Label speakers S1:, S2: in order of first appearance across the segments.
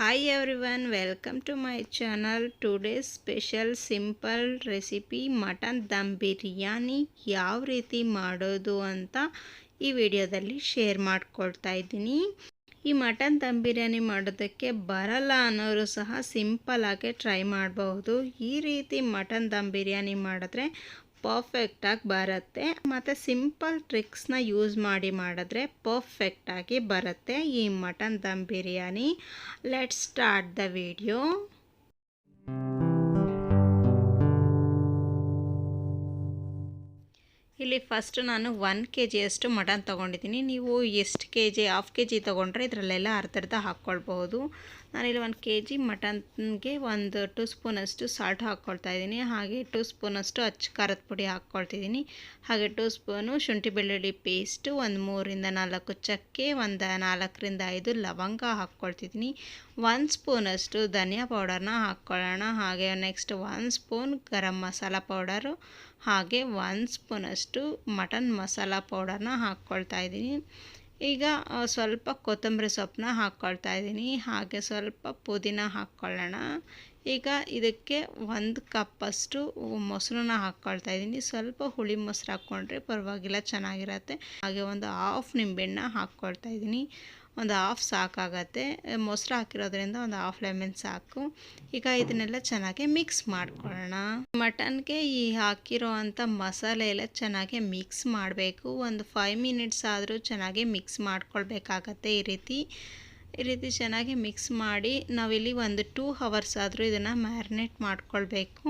S1: Hi everyone, welcome to my channel. Today special simple recipe mutton dum biryani ಯಾವ ರೀತಿ ಮಾಡೋದು ಅಂತ ಈ ವಿಡಿಯೋದಲ್ಲಿ ಶೇರ್ ಮಾಡ್ಕೊಳ್ತಾ ಇದ್ದೀನಿ. ಈ ಮಟನ್ ದಮ್ ಬಿರಿಯಾನಿ ಮಾಡೋದಕ್ಕೆ ಬರಲ್ಲ ಅನ್ನೋರು ಸಹ ಸಿಂಪಲ್ ಆಗಿ ಟ್ರೈ ಮಾಡಬಹುದು. ಈ ರೀತಿ ಮಟನ್ ದಮ್ ಬಿರಿಯಾನಿ ಮಾಡಿದ್ರೆ ಪರ್ಫೆಕ್ಟಾಗಿ ಬರುತ್ತೆ. ಮತ್ತು ಸಿಂಪಲ್ ಟ್ರಿಕ್ಸ್ನ ಯೂಸ್ ಮಾಡಿ ಮಾಡಿದ್ರೆ ಪರ್ಫೆಕ್ಟಾಗಿ ಬರುತ್ತೆ. ಈ mutton dum biryani. Let start the video ಇಲ್ಲಿ ಫಸ್ಟ್ ನಾನು ಒನ್ ಕೆ ಜಿಯಷ್ಟು ಮಟನ್ ತೊಗೊಂಡಿದ್ದೀನಿ. ನೀವು ಎಷ್ಟು K G half K G ತೊಗೊಂಡ್ರೆ ಇದರಲ್ಲೆಲ್ಲ ಅರ್ಧರ್ಧ ಅರ್ಧ ಹಾಕ್ಕೊಳ್ಬಹುದು. ನಾನಿಲ್ಲಿ ಒಂದು ಕೆ ಜಿ ಮಟನ್ಗೆ ಒಂದು ಟೂ ಸ್ಪೂನಷ್ಟು ಸಾಲ್ಟ್ ಹಾಕ್ಕೊಳ್ತಾ ಇದ್ದೀನಿ. ಹಾಗೆ ಟೂ ಸ್ಪೂನಷ್ಟು ಅಚ್ಚ ಖಾರದ ಪುಡಿ ಹಾಕ್ಕೊಳ್ತಿದ್ದೀನಿ ಹಾಗೆ ಟೂ ಸ್ಪೂನು ಶುಂಠಿ ಬೆಳ್ಳುಳ್ಳಿ ಪೇಸ್ಟು ಒಂದು ಮೂರಿಂದ ನಾಲ್ಕು ಚಕ್ಕೆ, ಒಂದು ನಾಲ್ಕರಿಂದ ಐದು ಲವಂಗ ಹಾಕ್ಕೊಳ್ತಿದ್ದೀನಿ ಒಂದು ಸ್ಪೂನಷ್ಟು ಧನಿಯಾ ಪೌಡರ್ನ ಹಾಕ್ಕೊಳ್ಳೋಣ. ಹಾಗೆ ನೆಕ್ಸ್ಟ್ ಒಂದು ಸ್ಪೂನ್ ಗರಂ ಮಸಾಲ ಪೌಡರು. ಹಾಗೆ ಒಂದು ಸ್ಪೂನಷ್ಟು ಮಟನ್ ಮಸಾಲ ಪೌಡರ್ನ ಹಾಕ್ಕೊಳ್ತಾ ಇದ್ದೀನಿ. ಈಗ ಸ್ವಲ್ಪ ಕೊತ್ತಂಬರಿ ಸೊಪ್ಪನ್ನ ಹಾಕ್ಕೊಳ್ತಾ ಇದ್ದೀನಿ. ಹಾಗೆ ಸ್ವಲ್ಪ ಪುದೀನ ಹಾಕ್ಕೊಳ್ಳೋಣ. ಈಗ ಇದಕ್ಕೆ ಒಂದು ಕಪ್ಪಷ್ಟು ಮೊಸರನ್ನ ಹಾಕ್ಕೊಳ್ತಾ ಇದ್ದೀನಿ. ಸ್ವಲ್ಪ ಹುಳಿ ಮೊಸರು ಹಾಕ್ಕೊಂಡ್ರೆ ಪರವಾಗಿಲ್ಲ, ಚೆನ್ನಾಗಿರತ್ತೆ. ಹಾಗೆ ಒಂದು ಹಾಫ್ ನಿಂಬೆಹಣ್ಣ ಹಾಕ್ಕೊಳ್ತಾ ಇದ್ದೀನಿ. ಒಂದು ಹಾಫ್ ಸಾಕಾಗತ್ತೆ. ಮೊಸರು ಹಾಕಿರೋದ್ರಿಂದ ಒಂದು ಹಾಫ್ ಲೆಮನ್ ಸಾಕು. ಈಗ ಇದನ್ನೆಲ್ಲ ಚೆನ್ನಾಗಿ ಮಿಕ್ಸ್ ಮಾಡ್ಕೊಳ್ಳೋಣ. ಮಟನ್ಗೆ ಈ ಹಾಕಿರೋ ಅಂಥ ಮಸಾಲೆ ಎಲ್ಲ ಚೆನ್ನಾಗಿ ಮಿಕ್ಸ್ ಮಾಡಬೇಕು. ಒಂದು ಫೈವ್ ಮಿನಿಟ್ಸ್ ಆದರೂ ಚೆನ್ನಾಗಿ ಮಿಕ್ಸ್ ಮಾಡ್ಕೊಳ್ಬೇಕಾಗತ್ತೆ ಈ ರೀತಿ. ಈ ರೀತಿ ಚೆನ್ನಾಗಿ ಮಿಕ್ಸ್ ಮಾಡಿ ನಾವಿಲ್ಲಿ ಒಂದು ಟೂ ಹವರ್ಸ್ ಆದರೂ ಇದನ್ನು ಮ್ಯಾರಿನೇಟ್ ಮಾಡ್ಕೊಳ್ಬೇಕು.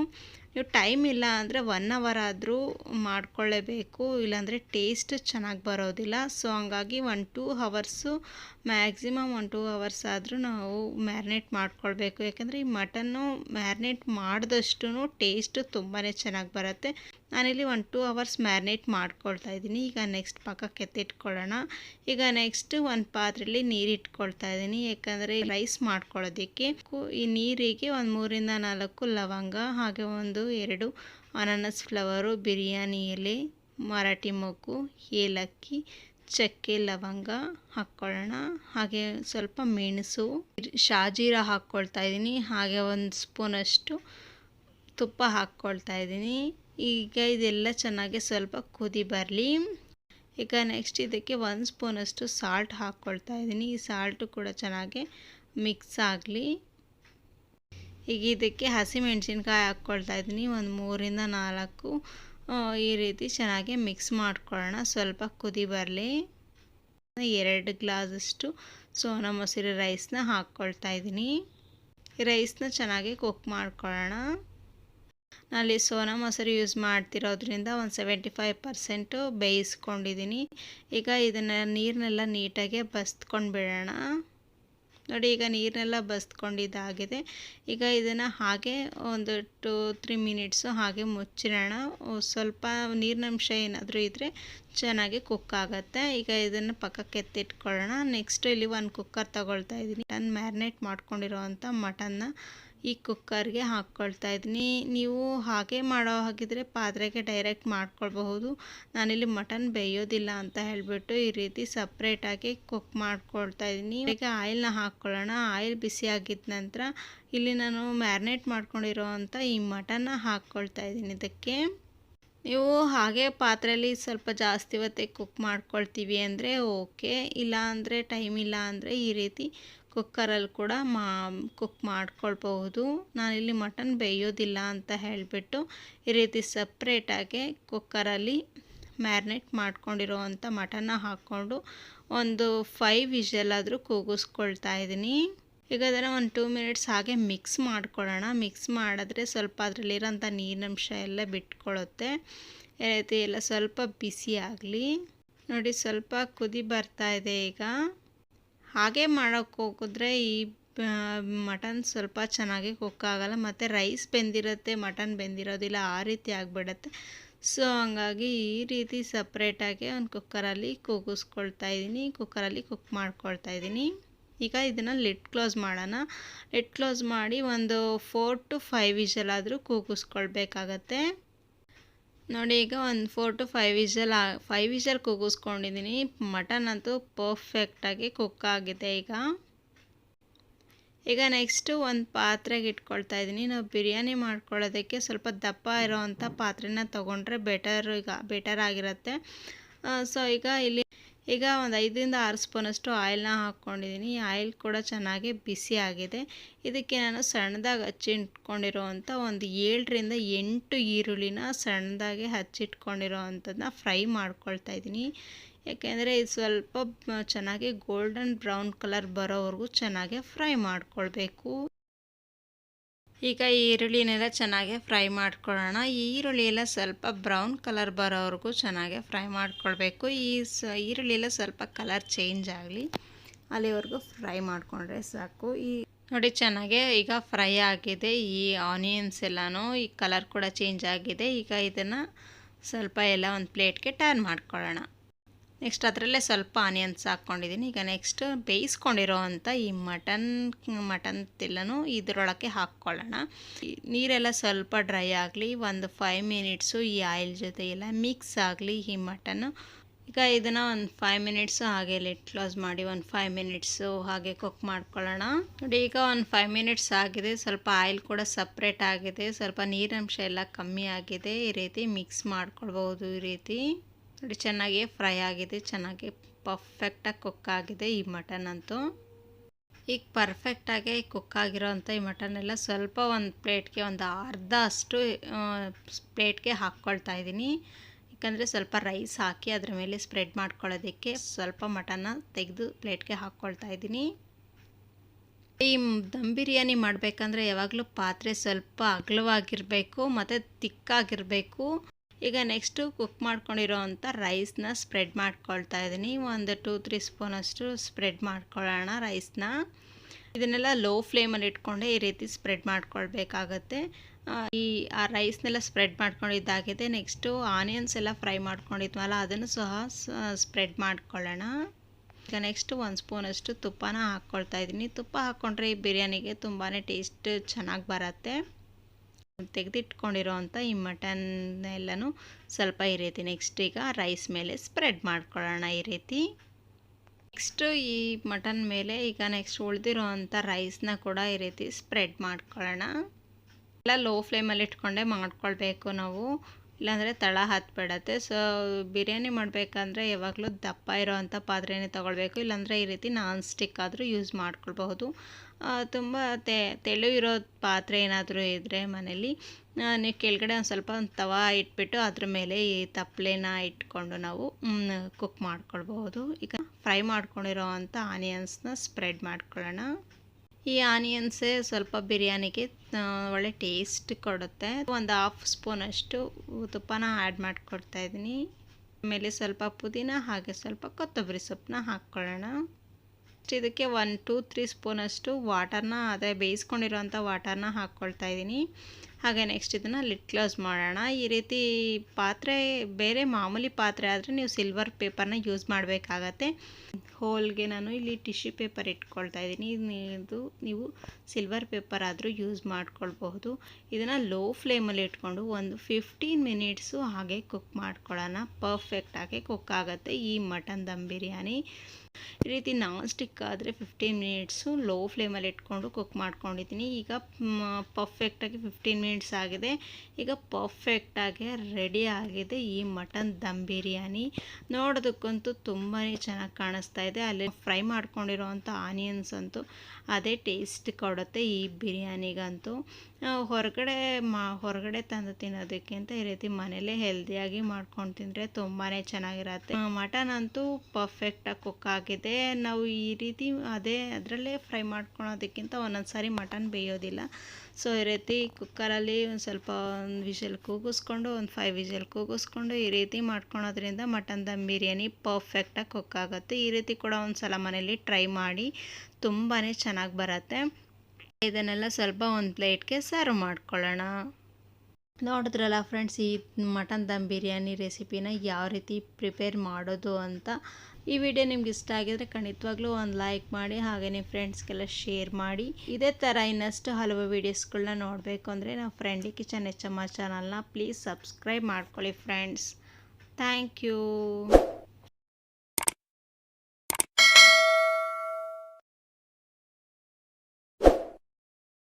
S1: ನೀವು ಟೈಮ್ ಇಲ್ಲ ಅಂದರೆ ಒನ್ ಅವರ್ ಆದರೂ ಮಾಡ್ಕೊಳ್ಳೇಬೇಕು, ಇಲ್ಲಾಂದರೆ ಟೇಸ್ಟ್ ಚೆನ್ನಾಗಿ ಬರೋದಿಲ್ಲ. ಸೊ, ಹಂಗಾಗಿ one two hours maximum one two hours ಆದರೂ ನಾವು ಮ್ಯಾರಿನೇಟ್ ಮಾಡ್ಕೊಳ್ಬೇಕು. ಯಾಕೆಂದರೆ ಈ ಮಟನ್ನು ಮ್ಯಾರಿನೇಟ್ ಮಾಡಿದಷ್ಟು ಟೇಸ್ಟು ತುಂಬಾ ಚೆನ್ನಾಗಿ ಬರುತ್ತೆ. ನಾನಿಲ್ಲಿ ಒನ್ ಟೂ ಅವರ್ಸ್ ಮ್ಯಾರಿನೇಟ್ ಮಾಡ್ಕೊಳ್ತಾ ಇದ್ದೀನಿ. ಈಗ ನೆಕ್ಸ್ಟ್ ಪಕ್ಕಕ್ಕೆ ಎತ್ತಿಟ್ಕೊಳ್ಳೋಣ. ಈಗ ನೆಕ್ಸ್ಟ್ ಒಂದು ಪಾತ್ರೆಯಲ್ಲಿ ನೀರು ಇಟ್ಕೊಳ್ತಾ ಇದ್ದೀನಿ. ಯಾಕಂದರೆ ರೈಸ್ ಮಾಡ್ಕೊಳ್ಳೋದಕ್ಕೆ. ಈ ನೀರಿಗೆ ಒಂದು ಮೂರಿಂದ ನಾಲ್ಕು ಲವಂಗ, ಹಾಗೆ ಒಂದು ಎರಡು ಅನಾನಸ್ ಫ್ಲವರು ಬಿರಿಯಾನಿ ಎಲೆ, ಮರಾಠಿ ಮೊಗ್ಗು, ಏಲಕ್ಕಿ, ಚಕ್ಕೆ ಲವಂಗ ಹಾಕ್ಕೊಳ್ಳೋಣ. ಹಾಗೆ ಸ್ವಲ್ಪ ಮೆಣಸು, ಶಾಜೀರ ಹಾಕ್ಕೊಳ್ತಾ ಇದ್ದೀನಿ. ಹಾಗೆ ಒಂದು ಸ್ಪೂನಷ್ಟು ತುಪ್ಪ ಹಾಕ್ಕೊಳ್ತಾ ಇದ್ದೀನಿ. ಈಗ ಇದೆಲ್ಲ ಚೆನ್ನಾಗಿ ಸ್ವಲ್ಪ ಕುದಿ ಬರಲಿ. ಈಗ ನೆಕ್ಸ್ಟ್ ಇದಕ್ಕೆ ಒಂದು ಸ್ಪೂನಷ್ಟು ಸಾಲ್ಟ್ ಹಾಕ್ಕೊಳ್ತಾ ಇದ್ದೀನಿ. ಈ ಸಾಲ್ಟು ಕೂಡ ಚೆನ್ನಾಗಿ ಮಿಕ್ಸ್ ಆಗಲಿ. ಈಗ ಇದಕ್ಕೆ ಹಸಿಮೆಣ್ಸಿನ್ಕಾಯಿ ಹಾಕ್ಕೊಳ್ತಾ ಇದ್ದೀನಿ. ಒಂದು ಮೂರಿಂದ ನಾಲ್ಕು ಈ ರೀತಿ ಚೆನ್ನಾಗಿ ಮಿಕ್ಸ್ ಮಾಡ್ಕೊಳ್ಳೋಣ. ಸ್ವಲ್ಪ ಕುದಿ ಬರಲಿ. ಎರಡು ಗ್ಲಾಸಷ್ಟು ಸೋನಾ ಮೊಸರು ರೈಸ್ನ ಹಾಕ್ಕೊಳ್ತಾ ಇದ್ದೀನಿ. ರೈಸ್ನ ಚೆನ್ನಾಗಿ ಕುಕ್ ಮಾಡ್ಕೊಳ್ಳೋಣ. ನಲ್ಲಿ ಸೋನಾ ಮೊಸರು ಯೂಸ್ ಮಾಡ್ತಿರೋದ್ರಿಂದ ಒಂದು ಸೆವೆಂಟಿ ಫೈವ್ ಪರ್ಸೆಂಟು ಬೇಯಿಸ್ಕೊಂಡಿದ್ದೀನಿ ಈಗ ಇದನ್ನು ನೀರನ್ನೆಲ್ಲ ನೀಟಾಗಿ ಬಸ್ತ್ಕೊಂಡು ಬಿಡೋಣ ನೋಡಿ, ಈಗ ನೀರನ್ನೆಲ್ಲ ಬಸ್ತ್ಕೊಂಡಿದ್ದಾಗಿದೆ. ಈಗ ಇದನ್ನು ಹಾಗೆ ಒಂದು ಟೂ ತ್ರೀ ಮಿನಿಟ್ಸು ಹಾಗೆ ಮುಚ್ಚಿರೋಣ ಸ್ವಲ್ಪ ನೀರಿನಂಶ ಏನಾದರೂ ಇದ್ದರೆ ಚೆನ್ನಾಗಿ ಕುಕ್ ಆಗುತ್ತೆ. ಈಗ ಇದನ್ನು ಪಕ್ಕಕ್ಕೆ ಎತ್ತಿಟ್ಕೊಳ್ಳೋಣ. ನೆಕ್ಸ್ಟ್ ಇಲ್ಲಿ ಒಂದು ಕುಕ್ಕರ್ ತಗೊಳ್ತಾ ಇದ್ದೀನಿ ಮ್ಯಾರಿನೇಟ್ ಮಾಡ್ಕೊಂಡಿರೋ ಅಂಥ ಮಟನ್ನ ಈ ಕುಕ್ಕರ್ಗೆ ಹಾಕ್ಕೊಳ್ತಾ ಇದ್ದೀನಿ. ನೀವು ಹಾಗೆ ಮಾಡೋ ಹಾಗಿದ್ರೆ ಪಾತ್ರೆಗೆ ಡೈರೆಕ್ಟ್ ಮಾಡ್ಕೊಳ್ಬಹುದು. ನಾನಿಲ್ಲಿ ಮಟನ್ ಬೇಯೋದಿಲ್ಲ ಅಂತ ಹೇಳಿಬಿಟ್ಟು ಈ ರೀತಿ ಸಪ್ರೇಟಾಗಿ ಕುಕ್ ಮಾಡ್ಕೊಳ್ತಾ ಇದ್ದೀನಿ. ಈಗ ಆಯಿಲ್ನ ಹಾಕ್ಕೊಳ್ಳೋಣ. ಆಯಿಲ್ ಬಿಸಿ ಆಗಿದ ನಂತರ ಇಲ್ಲಿ ನಾನು ಮ್ಯಾರಿನೇಟ್ ಮಾಡ್ಕೊಂಡಿರೋ ಈ ಮಟನ್ನ ಹಾಕ್ಕೊಳ್ತಾ ಇದ್ದೀನಿ ಇದಕ್ಕೆ. ನೀವು ಹಾಗೆ ಪಾತ್ರೆಯಲ್ಲಿ ಸ್ವಲ್ಪ ಜಾಸ್ತಿ ಹೊತ್ತಿಗೆ ಕುಕ್ ಮಾಡ್ಕೊಳ್ತೀವಿ ಅಂದರೆ ಓಕೆ ಇಲ್ಲ ಅಂದರೆ ಟೈಮ್ ಇಲ್ಲ ಅಂದರೆ ಈ ರೀತಿ ಕುಕ್ಕರಲ್ಲಿ ಕೂಡ ಮಾ ಕುಕ್ ಮಾಡ್ಕೊಳ್ಬಹುದು. ನಾನಿಲ್ಲಿ ಮಟನ್ ಬೇಯೋದಿಲ್ಲ ಅಂತ ಹೇಳಿಬಿಟ್ಟು ಈ ರೀತಿ ಸಪ್ರೇಟಾಗಿ ಕುಕ್ಕರಲ್ಲಿ ಮ್ಯಾರಿನೇಟ್ ಮಾಡ್ಕೊಂಡಿರೋ ಅಂಥ ಮಟನ್ನ ಹಾಕ್ಕೊಂಡು ಒಂದು ಫೈವ್ ವಿಷಲಾದರೂ ಕೂಗಿಸ್ಕೊಳ್ತಾ ಇದ್ದೀನಿ. ಈಗ ಅದನ್ನು ಒಂದು ಟೂ ಮಿನಿಟ್ಸ್ ಹಾಗೆ ಮಿಕ್ಸ್ ಮಾಡ್ಕೊಳ್ಳೋಣ. ಮಿಕ್ಸ್ ಮಾಡಿದ್ರೆ ಸ್ವಲ್ಪ ಅದರಲ್ಲಿರೋಂಥ ನೀರಿನಂಶ ಎಲ್ಲ ಬಿಟ್ಕೊಳ್ಳುತ್ತೆ ಈ ರೀತಿ ಎಲ್ಲ ಸ್ವಲ್ಪ ಬಿಸಿ ಆಗಲಿ. ನೋಡಿ ಸ್ವಲ್ಪ ಕುದಿ ಬರ್ತಾ ಇದೆ ಈಗ. ಹಾಗೆ ಮಾಡೋಕ್ಕೆ ಹೋಗಿದ್ರೆ ಈ ಮಟನ್ ಸ್ವಲ್ಪ ಚೆನ್ನಾಗಿ ಕುಕ್ ಆಗೋಲ್ಲ. ಮತ್ತು ರೈಸ್ ಬೆಂದಿರುತ್ತೆ, ಮಟನ್ ಬೆಂದಿರೋದಿಲ್ಲ, ಆ ರೀತಿ ಆಗಿಬಿಡತ್ತೆ. ಸೊ ಹಂಗಾಗಿ ಈ ರೀತಿ ಸಪ್ರೇಟಾಗಿ ಒಂದು ಕುಕ್ಕರಲ್ಲಿ ಕೂಗಿಸ್ಕೊಳ್ತಾ ಇದ್ದೀನಿ. ಕುಕ್ಕರಲ್ಲಿ ಕುಕ್ ಮಾಡ್ಕೊಳ್ತಾ ಇದ್ದೀನಿ. ಈಗ ಇದನ್ನು ಲಿಡ್ ಕ್ಲೋಸ್ ಮಾಡೋಣ. ಲಿಡ್ ಕ್ಲೋಸ್ ಮಾಡಿ ಒಂದು ಫೋರ್ ಟು ಫೈವ್ ವಿಷಲಾದರೂ ಕೂಗಿಸ್ಕೊಳ್ಬೇಕಾಗತ್ತೆ. ನೋಡಿ, ಈಗ ಒಂದು four to five whistle five whistle ಕೂಗಿಸ್ಕೊಂಡಿದ್ದೀನಿ mutton ಅಂತೂ ಪರ್ಫೆಕ್ಟಾಗಿ ಕುಕ್ ಆಗಿದೆ ಈಗ. ಈಗ ನೆಕ್ಸ್ಟು ಒಂದು ಪಾತ್ರೆಗೆ ಇಟ್ಕೊಳ್ತಾ ಇದ್ದೀನಿ. ನಾವು ಬಿರಿಯಾನಿ ಮಾಡ್ಕೊಳ್ಳೋದಕ್ಕೆ ಸ್ವಲ್ಪ ದಪ್ಪ ಇರೋವಂಥ ಪಾತ್ರೆನ ತೊಗೊಂಡ್ರೆ ಬೆಟರ್ ಈಗ ಬೆಟರ್ ಆಗಿರುತ್ತೆ. ಸೊ ಈಗ ಇಲ್ಲಿ ಈಗ ಒಂದು ಐದರಿಂದ ಆರು ಸ್ಪೂನಷ್ಟು ಆಯಿಲ್ನ ಹಾಕ್ಕೊಂಡಿದ್ದೀನಿ. ಆಯಿಲ್ ಕೂಡ ಚೆನ್ನಾಗಿ ಬಿಸಿ ಆಗಿದೆ. ಇದಕ್ಕೆ ನಾನು ಸಣ್ಣದಾಗಿ ಹಚ್ಚಿಟ್ಕೊಂಡಿರೋವಂಥ ಒಂದು ಏಳರಿಂದ ಎಂಟು ಈರುಳ್ಳಿನ ಸಣ್ಣದಾಗಿ ಹಚ್ಚಿಟ್ಕೊಂಡಿರೋ ಅಂಥದ್ದನ್ನ ಫ್ರೈ ಮಾಡ್ಕೊಳ್ತಾ ಇದ್ದೀನಿ. ಯಾಕೆಂದರೆ ಇದು ಸ್ವಲ್ಪ ಚೆನ್ನಾಗಿ ಗೋಲ್ಡನ್ ಬ್ರೌನ್ ಕಲರ್ ಬರೋವರೆಗೂ ಚೆನ್ನಾಗಿ ಫ್ರೈ ಮಾಡ್ಕೊಳ್ಬೇಕು. ಈಗ ಈರುಳ್ಳಿನೆಲ್ಲ ಚೆನ್ನಾಗಿ ಫ್ರೈ ಮಾಡ್ಕೊಳ್ಳೋಣ. ಈರುಳ್ಳಿ ಎಲ್ಲ ಸ್ವಲ್ಪ ಬ್ರೌನ್ ಕಲರ್ ಬರೋವರೆಗೂ ಚೆನ್ನಾಗಿ ಫ್ರೈ ಮಾಡ್ಕೊಳ್ಬೇಕು. ಈ ಸ ಈರುಳ್ಳಿ ಎಲ್ಲ ಸ್ವಲ್ಪ ಕಲರ್ ಚೇಂಜ್ ಆಗಲಿ, ಅಲ್ಲಿವರೆಗೂ ಫ್ರೈ ಮಾಡಿಕೊಂಡ್ರೆ ಸಾಕು. ಈ ನೋಡಿ ಚೆನ್ನಾಗೆ ಈಗ ಫ್ರೈ ಆಗಿದೆ. ಈ ಆನಿಯನ್ಸ್ ಎಲ್ಲನೂ ಈ ಕಲರ್ ಕೂಡ ಚೇಂಜ್ ಆಗಿದೆ. ಈಗ ಇದನ್ನು ಸ್ವಲ್ಪ ಎಲ್ಲ ಒಂದು ಪ್ಲೇಟ್ಗೆ ಟರ್ನ್ ಮಾಡ್ಕೊಳ್ಳೋಣ. ನೆಕ್ಸ್ಟ್ ಅದರಲ್ಲೇ ಸ್ವಲ್ಪ ಆನಿಯನ್ಸ್ ಹಾಕ್ಕೊಂಡಿದ್ದೀನಿ. ಈಗ ನೆಕ್ಸ್ಟ್ ಬೇಯಿಸ್ಕೊಂಡಿರೋ ಅಂಥ ಈ ಮಟನ್ ಮಟನ್ ತಿಲ್ಲನು ಇದರೊಳಗೆ ಹಾಕ್ಕೊಳ್ಳೋಣ. ನೀರೆಲ್ಲ ಸ್ವಲ್ಪ ಡ್ರೈ ಆಗಲಿ, ಒಂದು ಫೈವ್ ಮಿನಿಟ್ಸು ಈ ಆಯಿಲ್ ಜೊತೆ ಎಲ್ಲ ಮಿಕ್ಸ್ ಆಗಲಿ ಈ ಮಟನ್ನು ಈಗ ಇದನ್ನು ಒಂದು ಫೈವ್ ಮಿನಿಟ್ಸು ಹಾಗೆ ಲಿಟ್ ಕ್ಲೋಸ್ ಮಾಡಿ, ಒಂದು ಫೈವ್ ಮಿನಿಟ್ಸು ಹಾಗೆ ಕುಕ್ ಮಾಡ್ಕೊಳ್ಳೋಣ. ನೋಡಿ, ಈಗ ಒಂದು ಫೈವ್ ಮಿನಿಟ್ಸ್ ಆಗಿದೆ. ಸ್ವಲ್ಪ ಆಯಿಲ್ ಕೂಡ ಸಪ್ರೇಟ್ ಆಗಿದೆ. ಸ್ವಲ್ಪ ನೀರಿನಂಶ ಎಲ್ಲ ಕಮ್ಮಿ ಆಗಿದೆ. ಈ ರೀತಿ ಮಿಕ್ಸ್ ಮಾಡ್ಕೊಳ್ಬೋದು ಈ ರೀತಿ. ನೋಡಿ, ಚೆನ್ನಾಗಿ ಫ್ರೈ ಆಗಿದೆ, ಚೆನ್ನಾಗಿ ಪರ್ಫೆಕ್ಟಾಗಿ ಕುಕ್ ಆಗಿದೆ ಈ ಮಟನ್ ಅಂತೂ. ಈಗ ಪರ್ಫೆಕ್ಟಾಗಿ ಕುಕ್ ಆಗಿರೋವಂಥ ಈ ಮಟನ್ ಎಲ್ಲ ಸ್ವಲ್ಪ ಒಂದು ಪ್ಲೇಟ್ಗೆ ಒಂದು ಅರ್ಧ ಅಷ್ಟು ಪ್ಲೇಟ್ಗೆ ಹಾಕ್ಕೊಳ್ತಾ ಇದ್ದೀನಿ. ಯಾಕಂದರೆ ಸ್ವಲ್ಪ ರೈಸ್ ಹಾಕಿ ಅದ್ರ ಮೇಲೆ ಸ್ಪ್ರೆಡ್ ಮಾಡ್ಕೊಳ್ಳೋದಕ್ಕೆ ಸ್ವಲ್ಪ ಮಟನ್ನ ತೆಗೆದು ಪ್ಲೇಟ್ಗೆ ಹಾಕ್ಕೊಳ್ತಾ ಇದ್ದೀನಿ. ಈ ದಮ್ ಬಿರಿಯಾನಿ ಮಾಡಬೇಕಂದ್ರೆ ಯಾವಾಗಲೂ ಪಾತ್ರೆ ಸ್ವಲ್ಪ ಅಗಲವಾಗಿರಬೇಕು, ಮತ್ತು ತಿಕ್ಕಾಗಿರಬೇಕು ಈಗ ನೆಕ್ಸ್ಟು ಕುಕ್ ಮಾಡ್ಕೊಂಡಿರೋ ಅಂಥ ರೈಸ್ನ ಸ್ಪ್ರೆಡ್ ಮಾಡ್ಕೊಳ್ತಾ ಇದ್ದೀನಿ. ಒಂದು ಟೂ, ತ್ರೀ ಸ್ಪೂನಷ್ಟು ಸ್ಪ್ರೆಡ್ ಮಾಡ್ಕೊಳ್ಳೋಣ ರೈಸ್ನ. ಇದನ್ನೆಲ್ಲ ಲೋ ಫ್ಲೇಮಲ್ಲಿ ಇಟ್ಕೊಂಡೆ ಈ ರೀತಿ ಸ್ಪ್ರೆಡ್ ಮಾಡ್ಕೊಳ್ಬೇಕಾಗತ್ತೆ. ಈ, ಆ ರೈಸ್ನೆಲ್ಲ ಸ್ಪ್ರೆಡ್ ಮಾಡ್ಕೊಂಡಿದ್ದಾಗಿದೆ. ನೆಕ್ಸ್ಟು ಆನಿಯನ್ಸ್ ಎಲ್ಲ ಫ್ರೈ ಮಾಡ್ಕೊಂಡಿದ್ವಲ್ಲ, ಅದನ್ನು ಸಹ ಸ್ಪ್ರೆಡ್ ಮಾಡ್ಕೊಳ್ಳೋಣ. ಈಗ ನೆಕ್ಸ್ಟ್ ಒಂದು ಸ್ಪೂನಷ್ಟು ತುಪ್ಪನ ಹಾಕ್ಕೊಳ್ತಾ ಇದ್ದೀನಿ. ತುಪ್ಪ ಹಾಕ್ಕೊಂಡ್ರೆ ಈ ಬಿರಿಯಾನಿಗೆ ತುಂಬಾ ಟೇಸ್ಟ್ ಚೆನ್ನಾಗಿ ಬರುತ್ತೆ. ತೆಗೆದಿಟ್ಕೊಂಡಿರೋ ಅಂಥ ಈ ಮಟನ್ ಎಲ್ಲನೂ ಸ್ವಲ್ಪ ಈ ರೀತಿ ನೆಕ್ಸ್ಟ್ ಈಗ ರೈಸ್ ಮೇಲೆ ಸ್ಪ್ರೆಡ್ ಮಾಡ್ಕೊಳ್ಳೋಣ ಈ ರೀತಿ. ನೆಕ್ಸ್ಟು ಈ ಮಟನ್ ಮೇಲೆ ಈಗ ನೆಕ್ಸ್ಟ್ ಉಳಿದಿರೋ ಅಂಥ ರೈಸ್ನ ಕೂಡ ಈ ರೀತಿ ಸ್ಪ್ರೆಡ್ ಮಾಡ್ಕೊಳ್ಳೋಣ. ಎಲ್ಲ ಲೋ ಫ್ಲೇಮಲ್ಲಿ ಇಟ್ಕೊಂಡೆ ಮಾಡ್ಕೊಳ್ಬೇಕು ನಾವು. ಇಲ್ಲಾಂದರೆ ತಳ ಹತ್ಬಿಡತ್ತೆ. ಸೊ ಬಿರಿಯಾನಿ ಮಾಡಬೇಕಂದ್ರೆ ಯಾವಾಗಲೂ ದಪ್ಪ ಇರೋವಂಥ ಪಾತ್ರೆನೇ ತೊಗೊಳ್ಬೇಕು. ಇಲ್ಲಾಂದರೆ ಈ ರೀತಿ ನಾನ್ ಸ್ಟಿಕ್ ಆದರೂ ಯೂಸ್ ಮಾಡ್ಕೊಳ್ಬಹುದು. ತುಂಬ ತೆಳು ಇರೋ ಪಾತ್ರೆ ಏನಾದರೂ ಇದ್ದರೆ ಮನೇಲಿ ನೀವು ಕೆಳಗಡೆ ಒಂದು ಸ್ವಲ್ಪ ಒಂದು ತವಾ ಇಟ್ಬಿಟ್ಟು ಅದ್ರ ಮೇಲೆ ಈ ತಪ್ಪಲೆನ ಇಟ್ಕೊಂಡು ನಾವು ಕುಕ್ ಮಾಡ್ಕೊಳ್ಬಹುದು. ಈಗ ಫ್ರೈ ಮಾಡ್ಕೊಂಡಿರೋ ಅಂಥ ಆನಿಯನ್ಸ್ನ ಸ್ಪ್ರೆಡ್ ಮಾಡ್ಕೊಳ್ಳೋಣ. ಈ ಆನಿಯನ್ಸೇ ಸ್ವಲ್ಪ ಬಿರಿಯಾನಿಗೆ ಒಳ್ಳೆ ಟೇಸ್ಟ್ ಕೊಡುತ್ತೆ. ಒಂದು ಹಾಫ್ ಸ್ಪೂನಷ್ಟು ತುಪ್ಪನ ಆ್ಯಡ್ ಮಾಡಿಕೊಡ್ತಾ ಇದ್ದೀನಿ. ಆಮೇಲೆ ಸ್ವಲ್ಪ ಪುದೀನ ಹಾಗೆ ಸ್ವಲ್ಪ ಕೊತ್ತಂಬರಿ ಸೊಪ್ಪನ್ನ ಹಾಕ್ಕೊಳ್ಳೋಣ. ಇದಕ್ಕೆ ಒನ್ ಟೂ ತ್ರೀ ಸ್ಪೂನಷ್ಟು ವಾಟರ್ನ ಅದೇ ಬೇಯಿಸ್ಕೊಂಡಿರೋಂಥ ವಾಟರ್ನ ಹಾಕ್ಕೊಳ್ತಾ ಇದ್ದೀನಿ. ಹಾಗೆ ನೆಕ್ಸ್ಟ್ ಇದನ್ನು ಲಿಟ್ ಕ್ಲೋಸ್ ಮಾಡೋಣ. ಈ ರೀತಿ ಪಾತ್ರೆ, ಬೇರೆ ಮಾಮೂಲಿ ಪಾತ್ರೆ ಆದರೆ ನೀವು ಸಿಲ್ವರ್ ಪೇಪರ್ನ ಯೂಸ್ ಮಾಡಬೇಕಾಗತ್ತೆ. ಹೋಲ್ಗೆ ನಾನು ಇಲ್ಲಿ ಟಿಶ್ಯೂ ಪೇಪರ್ ಇಟ್ಕೊಳ್ತಾ ಇದ್ದೀನಿ. ಇದು ನೀವು ಸಿಲ್ವರ್ ಪೇಪರ್ ಆದರೂ ಯೂಸ್ ಮಾಡ್ಕೊಳ್ಬಹುದು. ಇದನ್ನು ಲೋ ಫ್ಲೇಮಲ್ಲಿ ಇಟ್ಕೊಂಡು ಒಂದು ಫಿಫ್ಟೀನ್ ಮಿನಿಟ್ಸು ಹಾಗೆ ಕುಕ್ ಮಾಡ್ಕೊಳ್ಳೋಣ. ಪರ್ಫೆಕ್ಟಾಗಿ ಕುಕ್ ಆಗುತ್ತೆ ಈ ಮಟನ್ ದಮ್ ಬಿರಿಯಾನಿ. ಈ ರೀತಿ ನಾನ್ ಸ್ಟಿಕ್ ಆದರೆ ಫಿಫ್ಟೀನ್ ಮಿನಿಟ್ಸು ಲೋ ಫ್ಲೇಮಲ್ಲಿ ಇಟ್ಕೊಂಡು ಕುಕ್ ಮಾಡ್ಕೊಂಡಿದ್ದೀನಿ. ಈಗ ಪರ್ಫೆಕ್ಟಾಗಿ ಫಿಫ್ಟೀನ್ ಮಿನಿಟ್ಸ್ ಆಗಿದೆ. ಈಗ ಪರ್ಫೆಕ್ಟಾಗಿ ರೆಡಿ ಆಗಿದೆ ಈ ಮಟನ್ ದಮ್ ಬಿರಿಯಾನಿ. ನೋಡೋದಕ್ಕಂತೂ ತುಂಬಾ ಚೆನ್ನಾಗಿ ಕಾಣಿಸ್ತಾ ಇದೆ. ಅಲ್ಲಿ ಫ್ರೈ ಮಾಡ್ಕೊಂಡಿರೋವಂಥ ಆನಿಯನ್ಸ್ ಅಂತೂ ಅದೇ ಟೇಸ್ಟ್ ಕೊಡುತ್ತೆ ಈ ಬಿರಿಯಾನಿಗಂತೂ. ಹೊರಗಡೆ ಮಾ, ಹೊರಗಡೆ ತಂದು ತಿನ್ನೋದಕ್ಕಿಂತ ಈ ರೀತಿ ಮನೇಲೇ ಹೆಲ್ದಿಯಾಗಿ ಮಾಡ್ಕೊಂಡು ತಿಂದರೆ ತುಂಬಾ ಚೆನ್ನಾಗಿರತ್ತೆ. ಮಟನ್ ಅಂತೂ ಪರ್ಫೆಕ್ಟಾಗಿ ಕುಕ್ ಆಗಿದೆ. ನಾವು ಈ ರೀತಿ ಅದೇ ಅದರಲ್ಲೇ ಫ್ರೈ ಮಾಡ್ಕೊಳೋದಕ್ಕಿಂತ ಒಂದೊಂದು ಸಾರಿ ಮಟನ್ ಬೇಯೋದಿಲ್ಲ. ಸೊ ಈ ರೀತಿ ಕುಕ್ಕರಲ್ಲಿ ಒಂದು ಸ್ವಲ್ಪ ಒಂದು ವಿಷಲ್ ಕೂಗಿಸ್ಕೊಂಡು, ಒಂದು ಫೈವ್ ವಿಷಲ್ ಕೂಗಿಸ್ಕೊಂಡು ಈ ರೀತಿ ಮಾಡ್ಕೊಳೋದ್ರಿಂದ ಮಟನ್ ದಮ್ ಬಿರಿಯಾನಿ ಪರ್ಫೆಕ್ಟಾಗಿ ಕುಕ್ ಆಗುತ್ತೆ. ಈ ರೀತಿ ಕೂಡ ಒಂದು ಸಲ ಮನೇಲಿ ಟ್ರೈ ಮಾಡಿ ತುಂಬಾ ಚೆನ್ನಾಗಿ ಬರುತ್ತೆ. ಇದನ್ನೆಲ್ಲ ಸ್ವಲ್ಪ ಒಂದು ಪ್ಲೇಟ್ಗೆ ಸರ್ವ್ ಮಾಡ್ಕೊಳ್ಳೋಣ. ನೋಡಿದ್ರಲ್ಲ ಫ್ರೆಂಡ್ಸ್, ಈ ಮಟನ್ ದಮ್ ಬಿರಿಯಾನಿ ರೆಸಿಪಿನ ಯಾವ ರೀತಿ ಪ್ರಿಪೇರ್ ಮಾಡೋದು ಅಂತ ಈ ವಿಡಿಯೋ ನಿಮ್ಗೆ ಇಷ್ಟ ಆಗಿದ್ರೆ ಖಂಡಿತವಾಗ್ಲೂ ಒಂದು ಲೈಕ್ ಮಾಡಿ ಹಾಗೆ ನಿಮ್ಮ ಫ್ರೆಂಡ್ಸ್ಗೆಲ್ಲ ಶೇರ್ ಮಾಡಿ. ಇದೇ ಥರ ಇನ್ನಷ್ಟು ಹಲವು ವೀಡಿಯೋಸ್ಗಳನ್ನ ನೋಡಬೇಕು ಅಂದರೆ ನಾವು ಫ್ರೆಂಡಿ ಕಿಚನ್ ಎಚ್ ಎಂ ಚಾನಲ್ನ ಪ್ಲೀಸ್ ಸಬ್ಸ್ಕ್ರೈಬ್ ಮಾಡ್ಕೊಳ್ಳಿ ಫ್ರೆಂಡ್ಸ್. Thank you.